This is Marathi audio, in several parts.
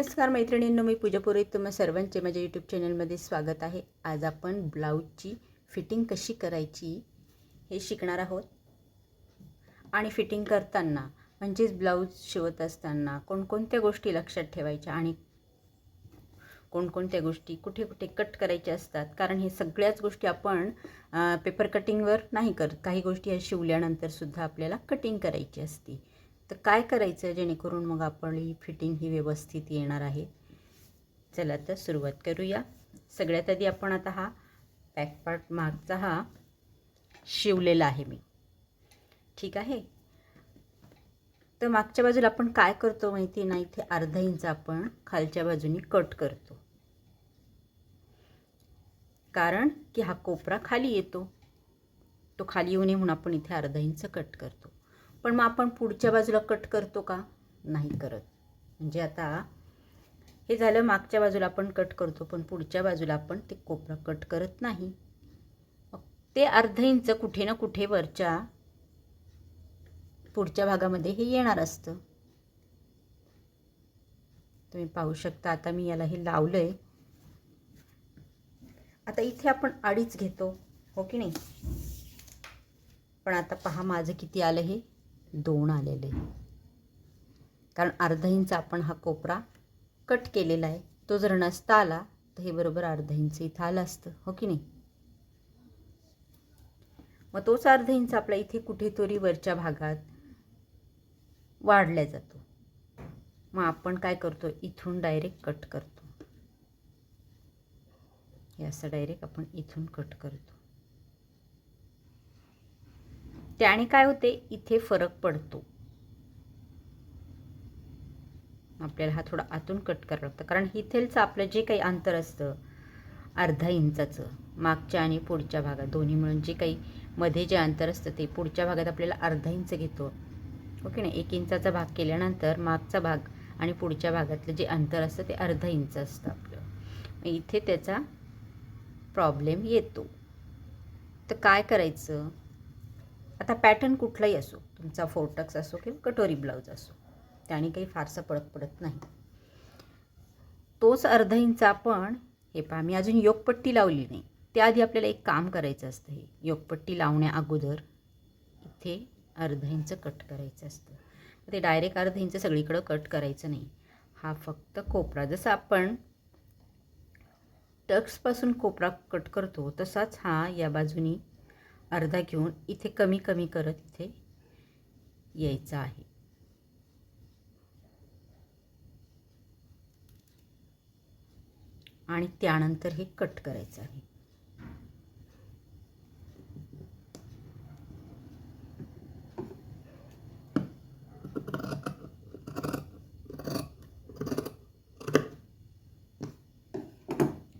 नमस्कार मैत्रिणींनो मी पूजा पुरोहित तुम्हा सर्वांचे माझ्या यूट्यूब चॅनलमध्ये स्वागत आहे. आज आपण ब्लाऊजची फिटिंग कशी करायची हे शिकणार आहोत. आणि फिटिंग करताना म्हणजेच ब्लाऊज शिवत असताना कोणकोणत्या गोष्टी लक्षात ठेवायच्या आणि कोणकोणत्या गोष्टी कुठे कुठे कट करायच्या असतात. कारण हे सगळ्याच गोष्टी आपण पेपर कटिंगवर नाही करत. काही गोष्टी ह्या शिवल्यानंतरसुद्धा आपल्याला कटिंग करायची असते. तर काय करायचं जेणेकरून मग आपली फिटिंग ही व्यवस्थित येणार आहे? चला तर सुरुवात करूया. सगळ्यात आधी आपण आता हा बॅक पार्ट मागचा हा शिवलेला आहे मी. ठीक आहे? तर मागच्या बाजूला आपण काय करतो माहिती ना इथे अर्धा इंच आपण खालच्या बाजूनी कट करतो. कारण की हा कोपरा खाली येतो. तो खाली येऊ नये म्हणून आपण इथे अर्धा इंच कट करतो. पण मग आपण पुढच्या बाजूला कट करतो का? नाही करत. म्हणजे आता हे झालं मागच्या बाजूला आपण कट करतो पण पुढच्या बाजूला आपण ते कोपरा कट करत नाही. मग ते अर्ध इंच कुठे ना कुठे वरच्या पुढच्या भागामध्ये हे येणार असतं. तुम्ही पाहू शकता आता मी याला हे लावलं आहे आता इथे आपण अडीच घेतो हो की नाही? पण आता पहा माझं किती आलं हे. दोन आलेले. कारण अर्धा इंच आपण हा कोपरा कट केलेला आहे. तो जर नसता आला तर हे बरोबर अर्धा इंच इथं आलं असतं. हो की नाही? मग तोच अर्धा इंच आपला इथे कुठेतरी वरच्या भागात वाढल्या जातो. मग आपण काय करतो? इथून डायरेक्ट कट करतो. हे असं डायरेक्ट आपण इथून कट करतो. त्याने काय होते? इथे फरक पडतो. आपल्याला हा थोडा आतून कट करावं लागतं. कारण इथेलचं आपलं जे काही अंतर असतं अर्धा इंचाचं मागच्या आणि पुढच्या भागात दोन्ही मिळून जे काही मध्ये जे अंतर असतं ते पुढच्या भागात आपल्याला अर्धा इंच घेतो. ओके ना? एक इंचाचा भाग केल्यानंतर मागचा भाग आणि पुढच्या भागातलं जे अंतर असतं ते अर्धा इंच असतं आपलं. मग इथे त्याचा प्रॉब्लेम येतो. तर काय करायचं? आता पॅटर्न कुठलाही असो तुमचा फोरटक्स असो किंवा कटोरी ब्लाऊज असो त्याने काही फारसा पडत पडत नाही. तोच अर्धा इंच आपण हे पहा मी अजून योगपट्टी लावली नाही. त्याआधी आपल्याला एक काम करायचं असतं हे. योगपट्टी लावण्या अगोदर इथे अर्धा इंच कट करायचं असतं. ते डायरेक्ट अर्धा इंच सगळीकडं कट करायचं नाही. हा फक्त कोपरा. जसं आपण टक्सपासून कोपरा कट करतो तसाच हा या बाजूनी अर्धा घेऊन इथे कमी कमी करत इथे यायचं आहे. आणि त्यानंतर हे कट करायचं आहे.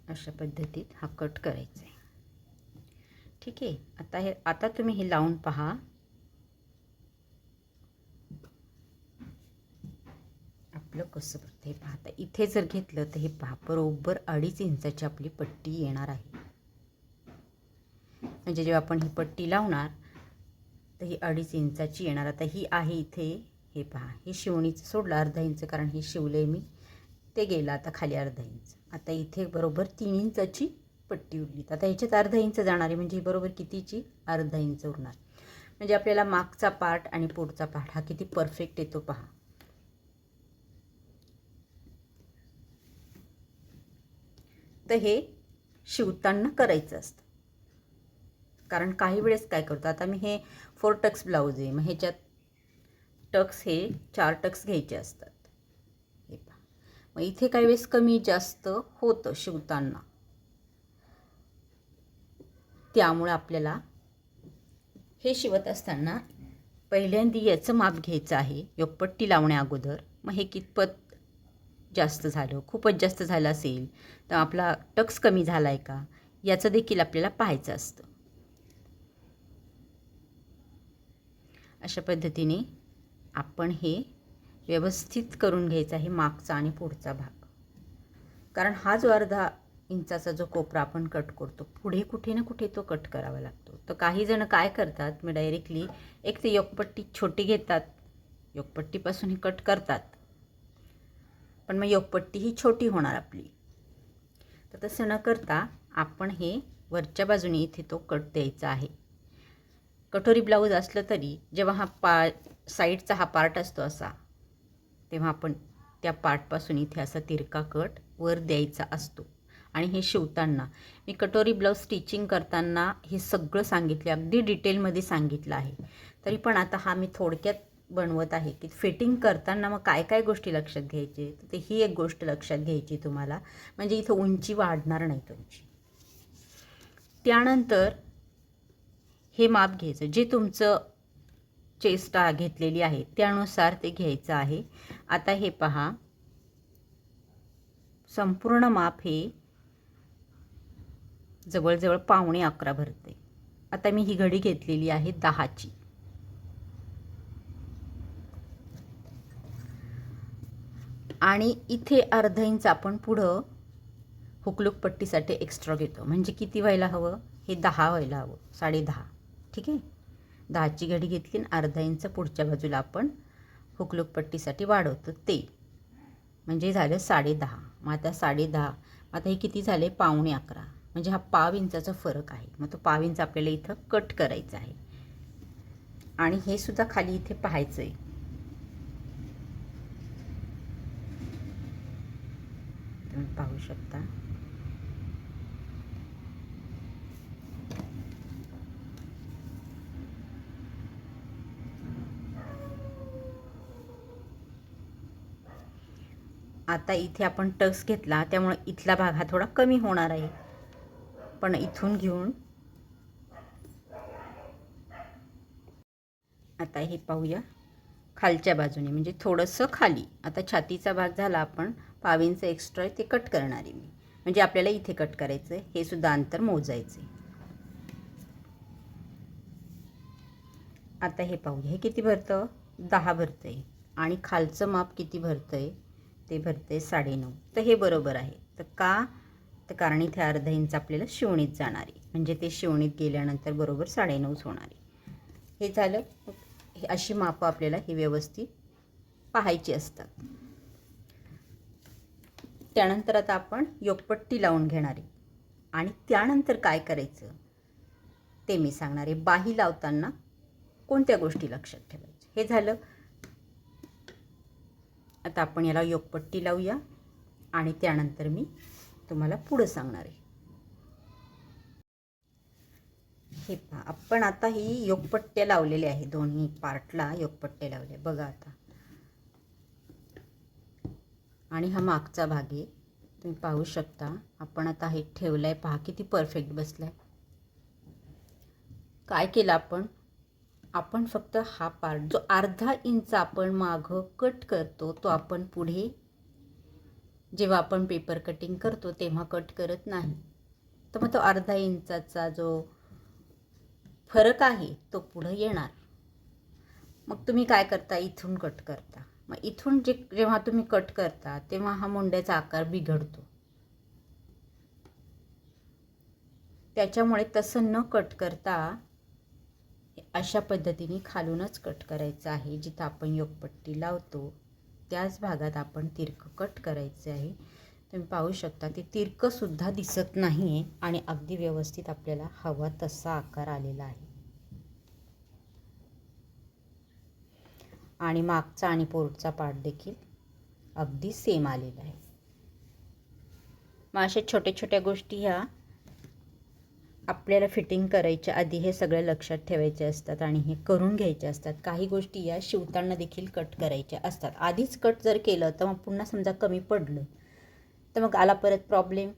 अशा पद्धतीत हा कट करायचा आहे. ठीक आहे. आता हे आता तुम्ही हे लावून पहा. आपलं कसं पडतं हे पाहता इथे जर घेतलं तर हे पहा बरोबर अडीच इंचाची आपली पट्टी येणार आहे. म्हणजे जेव्हा आपण ही पट्टी लावणार तर ही अडीच इंचाची येणार. आता ही आहे इथे हे पहा हे शिवणीचं सोडलं अर्धा इंच कारण हे शिवले मी ते गेलं आता खाली अर्धा इंच. आता इथे बरोबर तीन इंचाची पट्टी उरली. आता ह्याच्यात अर्धा इंच जाणार आहे म्हणजे ही बरोबर कितीची? अर्धा इंच उरणार. म्हणजे आपल्याला मागचा पार्ट आणि पुढचा पार्ट हा किती परफेक्ट येतो पहा. तर हे शिवताना करायचं असतं. कारण काही वेळेस काय करतो? आता मी हे फोर टक्स ब्लाऊज आहे. मग ह्याच्यात टक्स हे चार टक्स घ्यायचे असतात. हे पहा. मग इथे काही वेळेस कमी जास्त होतं शिवताना. त्यामुळं आपल्याला हे शिवत असताना पहिल्यांदा याचं माप घ्यायचं आहे. योगपट्टी लावण्या अगोदर. मग हे कितपत जास्त झालं? खूपच जास्त झालं असेल तर आपला टक्स कमी झाला आहे का? याचं देखील आपल्याला पाहायचं असतं. अशा पद्धतीने आपण हे व्यवस्थित करून घ्यायचं आहे मागचा आणि पुढचा भाग. कारण हा जो अर्धा इंचाचा जो कोपरा आपण कट करतो पुढे कुठे ना कुठे तो कट करावा लागतो. तर काही जण काय करतात मी डायरेक्टली एक ते योगपट्टी छोटी घेतात योगपट्टीपासून हे कट करतात. पण मग योगपट्टी ही छोटी होणार आपली. तर तसं न करता आपण हे वरच्या बाजूने इथे तो कट द्यायचा आहे. कटोरी ब्लाऊज असलं तरी जेव्हा हा पा साईडचा हा पार्ट असतो असा तेव्हा आपण त्या पार्टपासून इथे असा तिरका कट वर द्यायचा असतो. आणि हे शिवताना. मी कटोरी ब्लाऊज स्टिचिंग करताना हे सगळं सांगितलं अगदी डिटेलमध्ये सांगितलं आहे. तरी पण आता हा मी थोडक्यात बनवत आहे की फिटिंग करताना मग काय काय गोष्टी लक्षात घ्यायचे? तर ते ही एक गोष्ट लक्षात घ्यायची तुम्हाला. म्हणजे इथं उंची वाढणार नाही तुमची. त्यानंतर हे माप घ्यायचं. जे तुमचं चेस्ट घेतलेली आहे त्यानुसार ते घ्यायचं आहे. आता हे पहा. संपूर्ण माप हे जवळजवळ पावणे अकरा भरते. आता मी ही घडी घेतलेली आहे दहाची. आणि इथे अर्धा इंच आपण पुढं हुकलूक पट्टीसाठी एक्स्ट्रा घेतो. म्हणजे किती व्हायला हवं? हे दहा व्हायला हवं. साडे दहा. ठीक आहे? दहाची घडी घेतली आणि अर्धा इंच पुढच्या बाजूला आपण हुकलूक पट्टीसाठी वाढवतो ते. म्हणजे झालं साडे दहा. मग आता साडे दहा. आता हे किती झाले? पावणे अकरा. म्हणजे हा पाव इंचाचा फरक आहे. मग तो पाव इंच आपल्याला इथं कट करायचा आहे. आणि हे सुद्धा खाली इथे पाहायचं आहे तुम्ही पाहू शकता. आता इथे आपण टक्स घेतला त्यामुळे इथला भाग हा थोडा कमी होणार आहे. पण इथून घेऊन आता हे पाहूया खालच्या बाजूने म्हणजे थोडंसं खाली. आता छातीचा भाग झाला आपण पावींचं एक्स्ट्रा ते कट करणार आहे मी. म्हणजे आपल्याला इथे कट करायचं आहे हे सुद्धा अंतर मोजायचं आहे आता हे पाहूया हे किती भरतं? दहा भरतं आहे आणि खालचं माप किती भरतं आहे ते भरतं आहे साडेनऊ. तर हे बरोबर आहे. तर का तर कारण इथे अर्धा इंच आपल्याला शिवणीत जाणार. आहे म्हणजे ते शिवणीत गेल्यानंतर बरोबर साडेनऊच होणार. आहे हे झालं. हे अशी मापं आपल्याला ही व्यवस्थित पाहायची असतात. त्यानंतर आता आपण योगपट्टी लावून घेणार. आहे आणि त्यानंतर काय करायचं? ते मी सांगणार आहे. बाही लावताना कोणत्या गोष्टी लक्षात ठेवायच्या? हे झालं. आता आपण याला योगपट्टी लावूया. आणि त्यानंतर मी तुम्हाला पुढं सांगणार आहे. हे पहा आपण आता ही योगपट्ट्या लावलेले आहे दोन्ही पार्टला योगपट्टे लावले बघा आता. आणि हा मागचा भाग आहे. तुम्ही पाहू शकता आपण आता हे ठेवलं आहे पहा किती परफेक्ट बसला आहे काय केलं आपण? आपण फक्त हा पार्ट जो अर्धा इंच आपण मागं कट करतो तो आपण पुढे जेव्हा आपण पेपर कटिंग करतो तेव्हा कट करत नाही. तर मग तो अर्धा इंचाचा जो फरक आहे तो पुढं येणार. मग तुम्ही काय करता? इथून कट करता. मग इथून जे जेव्हा तुम्ही कट करता तेव्हा हा मुंड्याचा आकार बिघडतो. त्याच्यामुळे तसं न कट करता अशा पद्धतीने खालूनच कट करायचं आहे जिथं आपण योगपट्टी लावतो. त्याच भागात आपण तिरकं कट करायचं आहे. तुम्ही पाहू शकता ते तिरकंसुद्धा दिसत नाही आहे आणि अगदी व्यवस्थित आपल्याला हवा तसा आकार आलेला आहे. आणि मागचा आणि पोर्टचा पार्ट देखील अगदी सेम आलेला आहे. मग अशा छोट्या छोट्या गोष्टी ह्या आपल्याला फिटिंग करायच्या आधी हे सगळं लक्षात ठेवायचे असतात आणि हे करून घ्यायचे असतात. काही गोष्टी या शिवताना देखील कट करायच्या असतात. आधीच कट जर केलं तर मग पुन्हा समजा कमी पडलं तर मग आला परत प्रॉब्लेम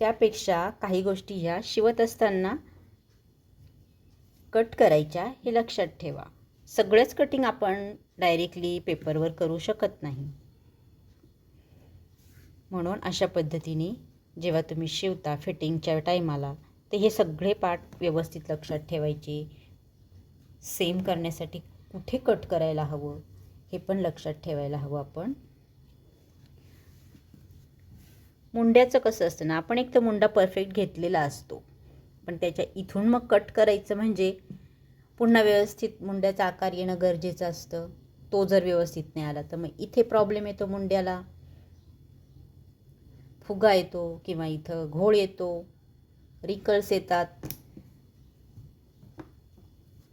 त्यापेक्षा काही गोष्टी ह्या शिवत असताना कट करायच्या हे लक्षात ठेवा. सगळंच कटिंग आपण डायरेक्टली पेपरवर करू शकत नाही. म्हणून अशा पद्धतीने जेव्हा तुम्ही शिवता फिटिंगच्या टायमाला तर हे सगळे पार्ट व्यवस्थित लक्षात ठेवायचे. सेम करण्यासाठी कुठे कट करायला हवं हे पण लक्षात ठेवायला हवं आपण. मुंड्याचं कसं असतं ना आपण एक तर मुंडा परफेक्ट घेतलेला असतो पण त्याच्या इथून मग कट करायचं म्हणजे पुन्हा व्यवस्थित मुंड्याचा आकार येणं गरजेचं असतं. तो जर व्यवस्थित नाही आला तर मग इथे प्रॉब्लेम येतो मुंड्याला. फुगा येतो किंवा इथं घोळ येतो रिकल्स येतात.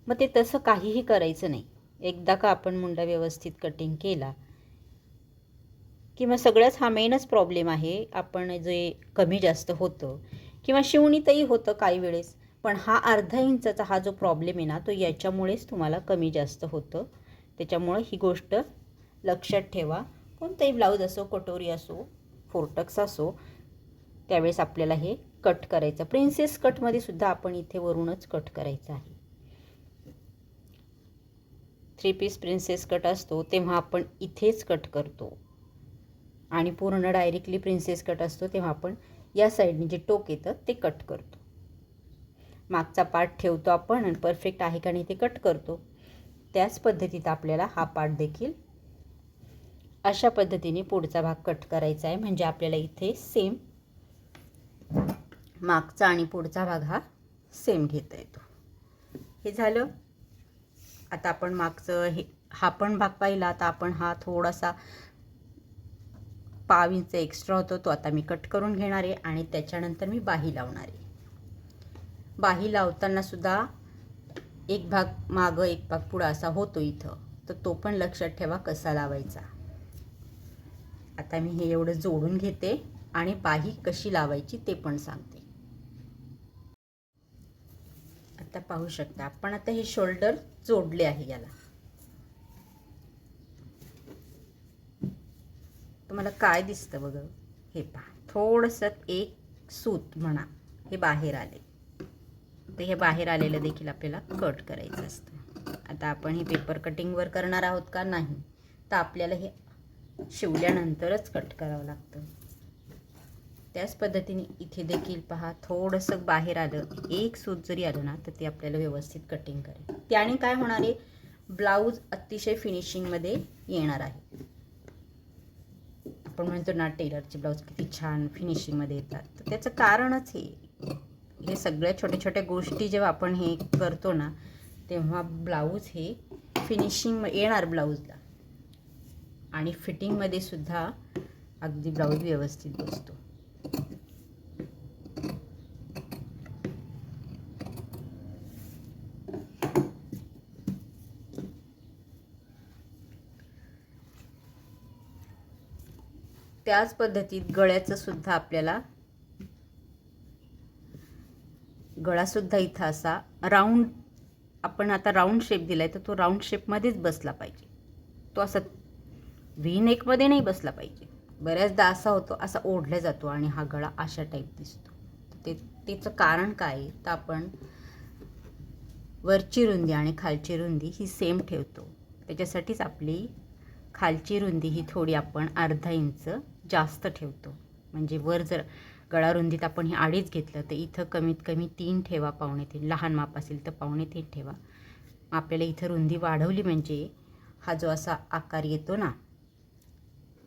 मग ते तसं काहीही करायचं नाही. एकदा का आपण मुंडा व्यवस्थित कटिंग केला किंवा सगळ्याच हा मेनच प्रॉब्लेम आहे आपण जे कमी जास्त होतं किंवा शिवणीतही होतं काही वेळेस पण हा अर्धा इंचाचा हा जो प्रॉब्लेम आहे ना तो याच्यामुळेच तुम्हाला कमी जास्त होतं. त्याच्यामुळं ही गोष्ट लक्षात ठेवा. कोणताही ब्लाऊज असो कटोरी असो फोर्टक्स असो त्यावेळेस आपल्याला हे कट करायचं. प्रिन्सेस कटमध्ये सुद्धा आपण इथे वरूनच कट करायचं आहे. थ्री पीस प्रिन्सेस कट असतो तेव्हा आपण इथेच कट करतो. आणि पूर्ण डायरेक्टली प्रिन्सेस कट असतो तेव्हा आपण या साईडने जे टोक येतं ते कट करतो. मागचा पार्ट ठेवतो आपण आणि परफेक्ट आहे का नाही ते कट करतो. त्याच पद्धतीत आपल्याला हा पार्ट देखील अशा पद्धतीने पुढचा भाग कट करायचा आहे. म्हणजे आपल्याला इथे सेम मागचा आणि पुढचा भाग हा सेम घेता येतो. हे झालं. आता आपण मागचं हे हा पण भाग पाहिला. आता आपण हा थोडासा पाव इंच एक्स्ट्रा होतो. तो आता मी कट करून घेणार आहे आणि त्याच्यानंतर मी बाही लावणार आहे. बाही लावताना सुद्धा एक भाग मागं एक भाग पुढं असा होतो इथं. तर तो पण लक्षात ठेवा कसा लावायचा. आता मी हे एवढं जोडून घेते आणि बाही कशी लावायची ते पण सांगते. आता पाहू शकता आपण आता हे शोल्डर जोडले आहे याला. तुम्हाला काय दिसतं बघ हे पहा. थोडंसं एक सूत म्हणा हे बाहेर आले. तर हे बाहेर आलेलं देखील आपल्याला कट करायचं असतं. आता आपण हे पेपर कटिंगवर करणार आहोत का नाही? तर आपल्याला हे शिवल्यानंतरच कट करावं लागतं. त्याच पद्धतीने इथे देखील पहा थोडंसं बाहेर आलं एक सूत जरी आलं ना तर ते आपल्याला व्यवस्थित कटिंग करेल. त्याने काय होणार आहे? ब्लाऊज अतिशय फिनिशिंगमध्ये येणार आहे. आपण म्हणतो ना टेलरचे ब्लाऊज किती छान फिनिशिंगमध्ये येतात. तर त्याचं कारणच हे. हे सगळ्या छोट्या छोट्या गोष्टी जेव्हा आपण हे करतो ना तेव्हा ब्लाऊज हे फिनिशिंग येणार ब्लाऊजला. आणि फिटिंगमध्ये सुद्धा अगदी ब्लाऊज व्यवस्थित बसतो. त्याच पद्धतीत गळ्याचं सुद्धा आपल्याला गळासुद्धा इथं असा राऊंड आपण आता राऊंड शेप दिला आहे तर तो राऊंड शेपमध्येच बसला पाहिजे. तो असा व्ही नेकमध्ये नाही बसला पाहिजे. बऱ्याचदा असा होतो असा ओढला जातो आणि हा गळा अशा टाईप दिसतो. ते त्याचं कारण काय? तर आपण वरची रुंदी आणि खालची रुंदी ही सेम ठेवतो. त्याच्यासाठीच आपली खालची रुंदी ही थोडी आपण अर्धा इंच जास्त ठेवतो. म्हणजे वर जर गळा रुंदीत आपण हे आडीच घेतलं तर इथं कमीत कमी तीन ठेवा पावणे तीन. लहान माप असेल तर पावणे तीन ठेवा. आपल्याला इथं रुंदी वाढवली म्हणजे हा जो असा आकार येतो ना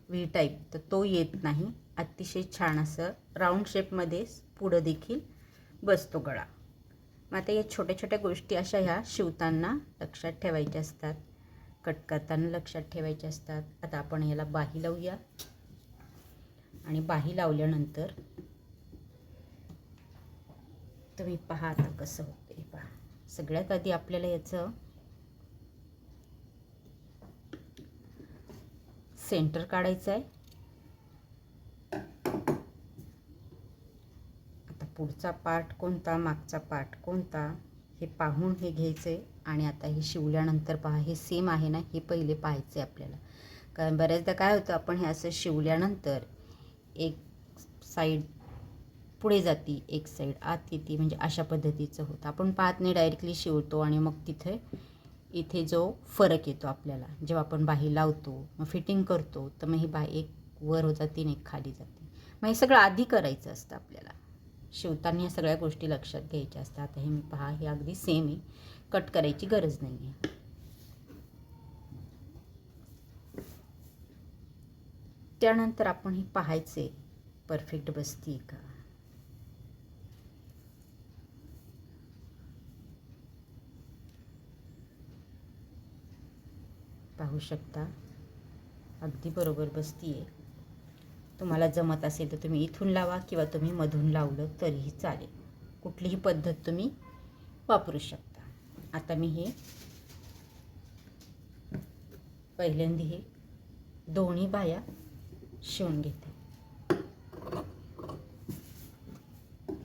व्ही टाईप तर तो येत नाही. अतिशय छान असं राऊंड शेपमध्ये पुढं देखील बसतो गळा. मग आता या छोट्या छोट्या गोष्टी अशा ह्या शिवताना लक्षात ठेवायच्या असतात. कट करताना लक्षात ठेवायच्या असतात. आता आपण याला बाही लावूया. आणि बाही लावल्यानंतर तुम्ही पहा आता कसं होते पहा. सगळ्यात आधी आपल्याला याचं सेंटर काढायचं आहे. आता पुढचा पार्ट कोणता मागचा पार्ट कोणता हे पाहून हे घ्यायचं आहे आणि आता हे शिवल्यानंतर पहा हे सेम आहे ना हे पहिले पाहायचं आपल्याला. कारण बऱ्याचदा काय होतं आपण हे असं शिवल्यानंतर एक साईड पुढे जाती एक साईड आत येते म्हणजे अशा पद्धतीचं होतं. आपण पाहत नाही डायरेक्टली शिवतो आणि मग तिथे इथे जो फरक येतो आपल्याला जेव्हा आपण बाही लावतो मग फिटिंग करतो तर मग ही बाही एक वर हो जाते आणि एक खाली जाते. मग हे सगळं आधी करायचं असतं आपल्याला. शिवताना ह्या सगळ्या गोष्टी लक्षात घ्यायच्या असतात. आता हे मी पहा हे अगदी सेम आहे. कट करायची गरज नाही आहे त्यानंतर आपण हे पाहायचे. परफेक्ट बसती का? पाहू शकता. अगदी बरोबर बसती आहे तुम्हाला जमत असेल तर तुम्ही इथून लावा किंवा तुम्ही मधून लावलं तरीही चालेल. कुठलीही पद्धत तुम्ही वापरू शकता. आता मी हे पहिल्यांदा हे दोन्ही बाया शिवून घेते.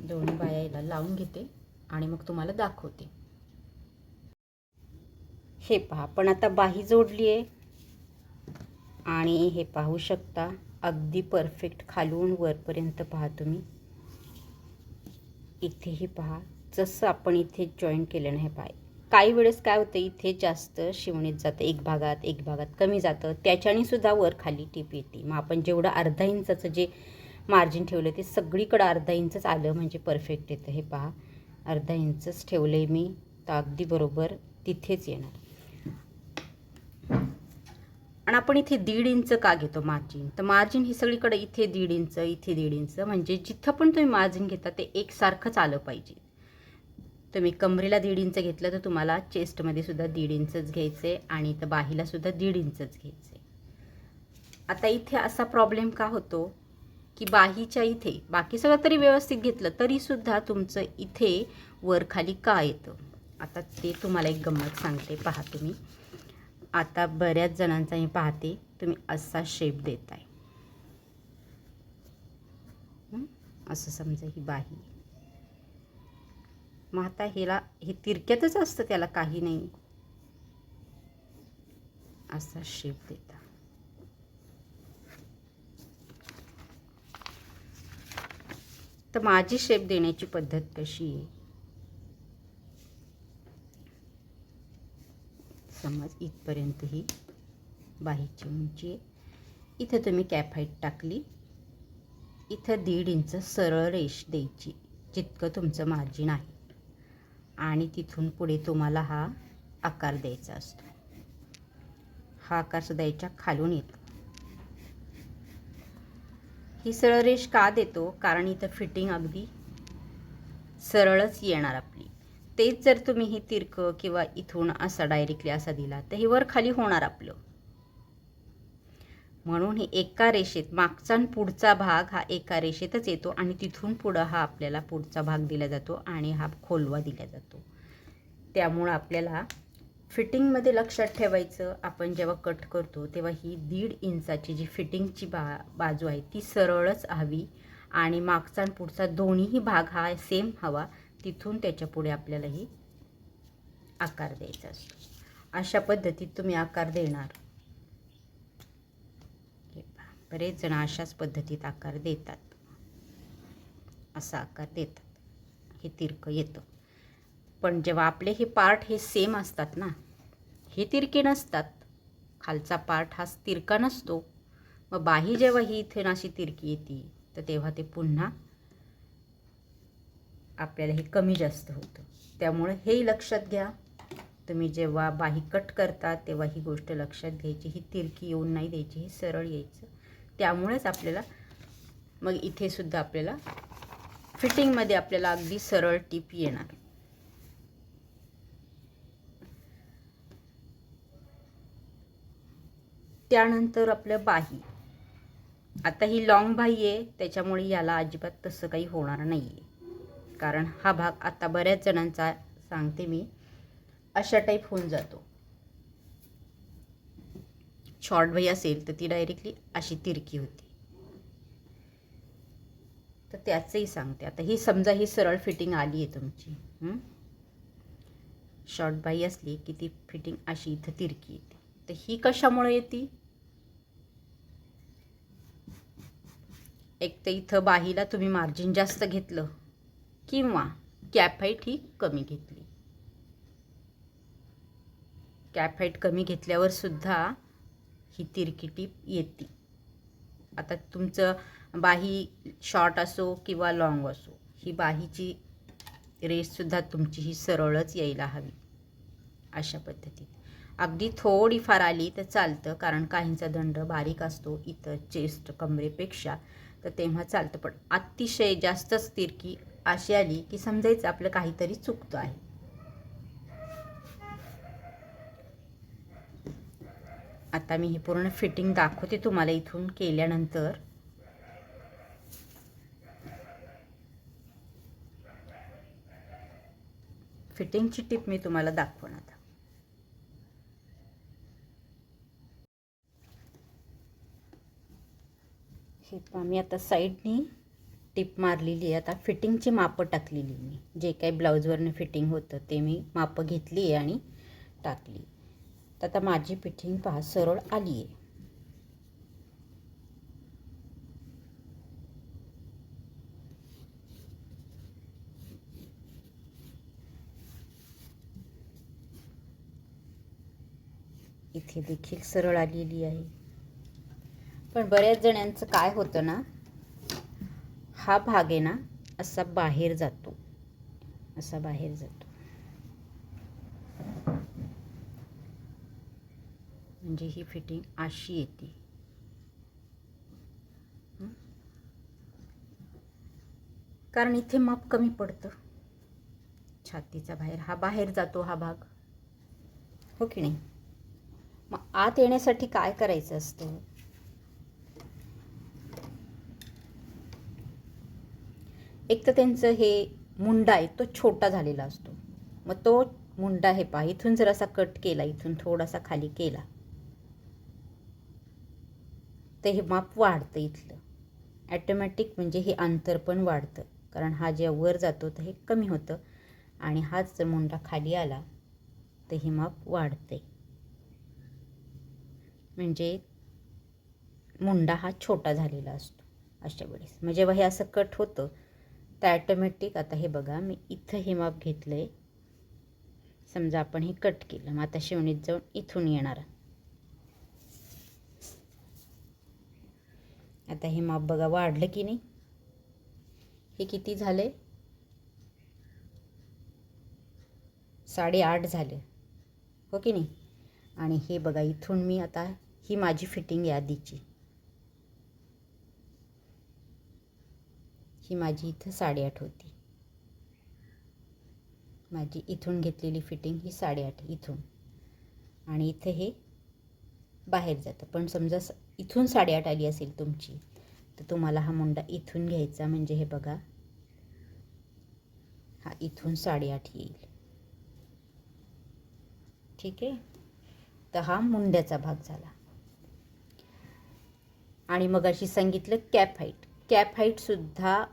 दोन्ही बाया याला लावून घेते आणि मग तुम्हाला दाखवते. हे पहा पण आता बाही जोडली आहे. आणि हे पाहू शकता अगदी परफेक्ट खालून वरपर्यंत पहा तुम्ही. इथेही पहा जसं आपण इथे जॉईन केलं नाही पाय काही वेळेस काय होतं इथे जास्त शिवणीत जातं एक भागात एक भागात कमी जातं. त्याच्याने सुद्धा वर खाली टीप येते. मग आपण जेवढं अर्धा इंचाचं जे मार्जिन ठेवलं ते सगळीकडं अर्धा इंचच आलं म्हणजे परफेक्ट येतं. हे पहा अर्धा इंचच ठेवलं आहे मी. तर अगदी बरोबर तिथेच येणार. आणि आपण इथे दीड इंच का घेतो मार्जिन तर मार्जिन ही सगळीकडे इथे दीड इंच इथे दीड इंच. म्हणजे जिथं पण तुम्ही मार्जिन घेता ते एकसारखंच आलं पाहिजे. तुम्ही कमरेला दीड इंच घेतलं तर तुम्हाला चेस्टमध्ये सुद्धा दीड इंचच घ्यायचं आहे आणि इथं बाहीला सुद्धा दीड इंचच घ्यायचं. आहे आता इथे असा प्रॉब्लेम का होतो? की बाहीच्या इथे बाकी सगळं तरी व्यवस्थित घेतलं तरीसुद्धा तुमचं इथे वर खाली का येतं? आता ते तुम्हाला एक गंमत सांगते पहा तुम्ही. आता बऱ्याच जणांचा मी पाहते तुम्ही असा शेप देताय. आहे असं समजा ही बाही मग आता ह्याला हे तिरक्यातच असतं त्याला काही नाही. असा शेप देता. तर माझी शेप देण्याची पद्धत कशी आहे? समज इथपर्यंत ही बाहीची उंची आहे. इथं तुम्ही कॅफाईट टाकली. इथं दीड इंच सरळ रेष द्यायची जितकं तुमचं मार्जिन आहे. आणि तिथून पुढे तुम्हाला हा आकार द्यायचा असतो. हा आकार सुद्धा याच्या खालून येतो. ही सरळ रेष का देतो? कारण इथं फिटिंग अगदी सरळच येणार आपली. तेच जर तुम्ही ही तिरकं किंवा इथून असा डायरेक्टली असा दिला तर हे वर खाली होणार आपलं. म्हणून हे एका रेषेत मागचा आणि पुढचा भाग हा एका रेषेतच येतो आणि तिथून पुढं हा आपल्याला पुढचा भाग दिला जातो आणि हा खोलवा दिला जातो. त्यामुळं आपल्याला फिटिंगमध्ये लक्षात ठेवायचं आपण जेव्हा कट करतो तेव्हा ही दीड इंचाची जी फिटिंगची बा बाजू आहे ती सरळच हवी आणि मागचा आणि पुढचा दोन्हीही भाग हा सेम हवा. तिथून त्याच्या पुढे आपल्यालाही आकार द्यायचा असतो. अशा पद्धतीत तुम्ही आकार देणार. हे बरेच जण अशाच पद्धतीत आकार देतात. असा आकार देतात. हे तिरकं येतं. पण जेव्हा आपले हे पार्ट हे सेम असतात ना हे तिरके नसतात. खालचा पार्ट हा तिरका नसतो. मग बाही जेव्हा ही इथे अशी तिरकी येते तर तेव्हा ते पुन्हा आपल्याला हे कमी जास्त होतं. त्यामुळे हेही लक्षात घ्या. तुम्ही जेव्हा बाही कट करता तेव्हा ही गोष्ट लक्षात घ्यायची ही तिरकी येऊन नाही द्यायची ही सरळ यायचं. त्यामुळेच आपल्याला मग इथे सुद्धा आपल्याला फिटिंगमध्ये आपल्याला अगदी सरळ टीप येणार. त्यानंतर आपलं बाही. आता ही लॉंग बाही आहे त्याच्यामुळे याला अजिबात तसं काही होणार नाही आहे कारण हा भाग आता बऱ्याच जणांचा सांगते मी अशा टाईप होऊन जातो. शॉर्ट बाई असेल तर ती डायरेक्टली अशी तिरकी होती. तर त्याचंही सांगते. आता ही समजा ही सरळ फिटिंग आली आहे तुमची. शॉर्ट बाई असली की ती फिटिंग अशी इथं तिरकी येते. तर ही कशामुळे येते? एक तर इथं बाहीला तुम्ही मार्जिन जास्त घेतलं. किंवा कॅफाईट ही कमी घेतली. कॅफाईट कमी घेतल्यावर सुद्धा ही तिरकी टीप येते. आता तुमचं बाही शॉर्ट असो किंवा लॉंग असो ही बाहीची रेससुद्धा तुमची ही सरळच यायला हवी अशा पद्धतीत अगदी थोडीफार आली तर चालतं कारण काहींचा दंड बारीक असतो इतर चेस्ट कमरेपेक्षा तर तेव्हा चालतं. पण अतिशय जास्तच तिरकी अशी आली की समजायचं आपलं काहीतरी चुकतं आहे. आता मी ही पूर्ण फिटिंग दाखवते तुम्हाला इथून केल्यानंतर. फिटिंगची टिप मी तुम्हाला दाखवणार आता. हे मी आता साईडनी टिप मारलेली आहे. आता फिटिंगची मापं टाकलेली मी. जे काही ब्लाऊजवरनं फिटिंग होतं ते मी मापं घेतली आहे आणि टाकली तर आता माझी फिटिंग पहा सरळ आली आहे. इथे देखील सरळ आलेली आहे. पण बऱ्याच जणांचं काय होतं ना हा भाग आहे ना असा बाहेर जातो. असा बाहेर जातो. म्हणजे ही फिटिंग अशी येते. कारण इथे माप कमी पडतं. छातीचा बाहेर हा बाहेर जातो हा भाग. हो की नाही? मग आत येण्यासाठी काय करायचं असतं? एक तर त्यांचं हे मुंडा आहे तो छोटा झालेला असतो. मग तो मुंडा हे पहा इथून जर असा कट केला इथून थोडासा खाली केला तर हे माप वाढतं इथलं. ॲटोमॅटिक म्हणजे हे अंतर पण वाढतं कारण हा जे वर जातो तर हे कमी होतं. आणि हाच जर मुंडा खाली आला तर हे माप वाढते म्हणजे मुंडा हा छोटा झालेला असतो अशा वेळेस. मग जेव्हा हे असं कट होतं तर ॲटोमॅटिक आता हे बघा मी इथं हे माप घेतलं आहे समजा आपण हे कट केलं मग आता शिवणीत जाऊन इथून येणार. आता हे माप बघा वाढलं की नाही? हे किती झाले साडेआठ झाले. हो की नाही? आणि हे बघा इथून मी आता ही माझी फिटिंग आहे आधीची. ही माझी इथं साडेआठ होती. माझी इथून घेतलेली फिटिंग ही साडेआठ इथून. आणि इथं हे बाहेर जातं. पण समजा इथून साडेआठ आली असेल तुमची तर तुम्हाला हा मुंडा इथून घ्यायचा म्हणजे हे बघा हा इथून साडेआठ येईल. ठीक आहे? तर हा मुंड्याचा भाग झाला. आणि मग अशी सांगितलं कॅप हाईट कॅप हाईटसुद्धा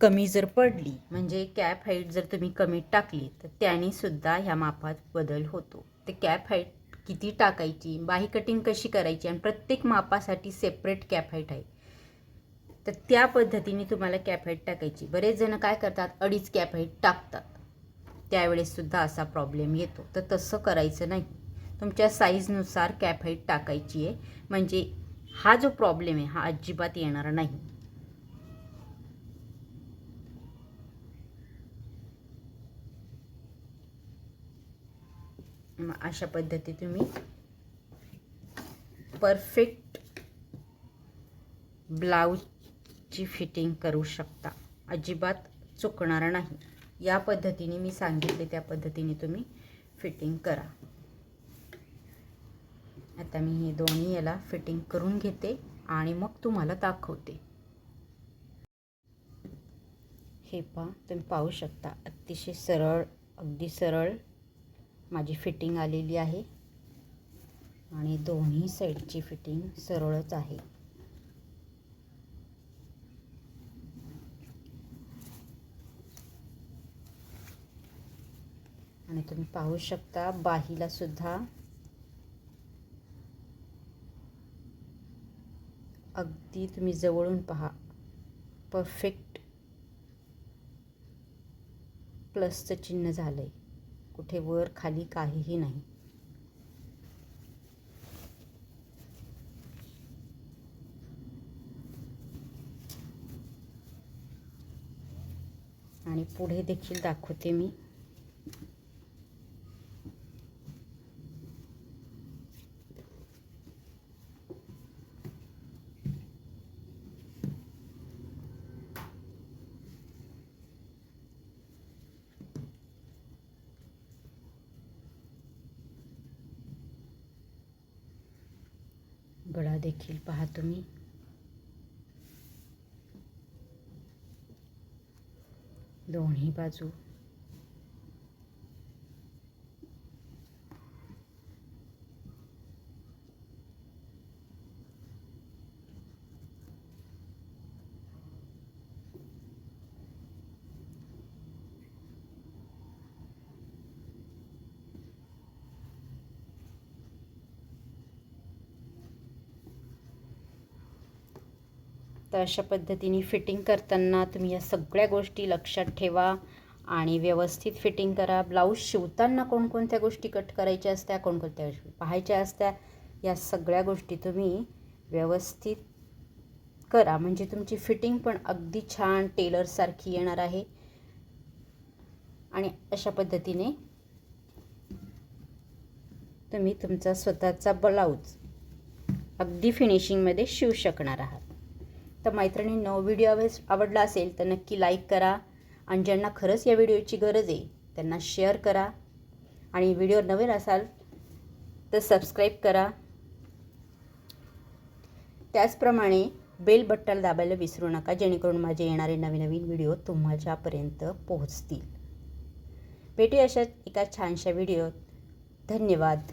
कमी जर पडली म्हणजे कॅप हाईट जर तुम्ही कमी टाकली तर त्याने सुद्धा ह्या मापात बदल होतो. तर कॅप हाईट किती टाकायची? बाही कटिंग कशी करायची? आणि प्रत्येक मापासाठी सेपरेट कॅप हाईट आहे. तर त्या पद्धतीने तुम्हाला कॅप हाईट टाकायची. बरेच जण काय करतात? अडीच कॅप हाईट टाकतात. त्यावेळेससुद्धा असा प्रॉब्लेम येतो. तर तसं करायचं नाही. तुमच्या साईजनुसार कॅप हाईट टाकायची आहे. म्हणजे हा जो प्रॉब्लेम आहे हा अजिबात येणार नाही. अशा पद्धती तुम्ही. परफेक्ट ब्लाऊजची फिटिंग करू शकता. अजिबात चुकणार नाही. या पद्धतीने मी सांगितले त्या पद्धतीने तुम्ही फिटिंग करा. आता मी हे दोन्ही याला फिटिंग करून घेते आणि मग तुम्हाला दाखवते. हे पहा तुम्ही पाहू शकता. अतिशय सरळ अगदी सरळ माझी फिटिंग आलेली आहे. आणि दोन्ही साईडची फिटिंग सरळच आहे. आणि तुम्ही पाहू शकता बाहीला सुद्धा अगदी तुम्ही जवळून पहा. परफेक्ट प्लसचं चिन्ह झालं आहे कुठे वर खाली काहीही नाही. आणि पुढे देखील दाखवते मी. गळा देखील पहा तुम्ही. दोन्ही बाजू अशा पद्धतीने फिटिंग करताना तुम्ही या सगळ्या गोष्टी लक्षात ठेवा आणि व्यवस्थित फिटिंग करा. ब्लाऊज शिवताना कोणकोणत्या गोष्टी कट करायच्या असत्या कोणकोणत्या गोष्टी पाहायच्या असत्या या सगळ्या गोष्टी तुम्ही व्यवस्थित करा. म्हणजे तुमची फिटिंग पण अगदी छान टेलरसारखी येणार आहे. आणि अशा पद्धतीने तुम्ही तुमचा स्वतःचा ब्लाऊज अगदी फिनिशिंगमध्ये शिवू शकणार आहात. तर मैत्रिणींनो व्हिडिओ आवड आवडला असेल तर नक्की लाईक करा. आणि ज्यांना खरंच या व्हिडिओची गरज आहे त्यांना शेअर करा. आणि व्हिडिओ नवीन असाल तर सबस्क्राईब करा. त्याचप्रमाणे बेल बट्टन दाबायला विसरू नका जेणेकरून माझे येणारे नवीन नवीन व्हिडिओ तुमच्यापर्यंत पोहोचतील. भेटूया अशा एका छानशा व्हिडिओत धन्यवाद.